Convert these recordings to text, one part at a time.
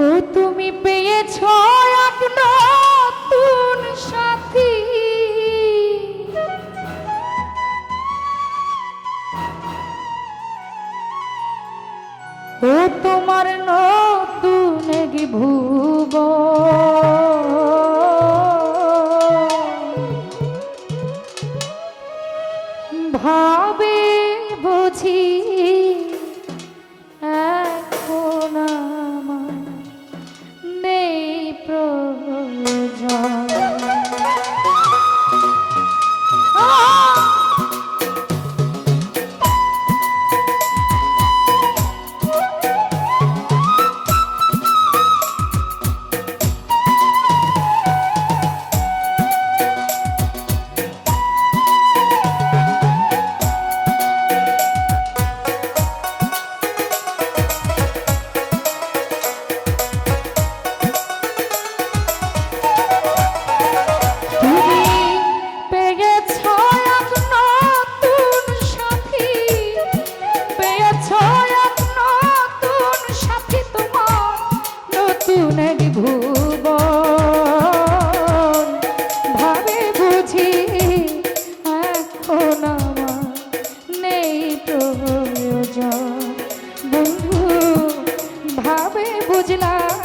ও তুমি পেয়েছ এক নতুন সাথী। ও তোমার নতুন ভুব fude lá.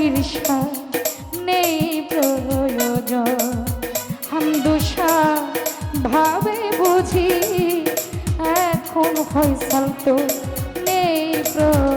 কাছের সার নেই প্রয়োজন। হামদুষা ভাবে বুঝি এখন ফয়সাল তো নেই প্রয়োজন।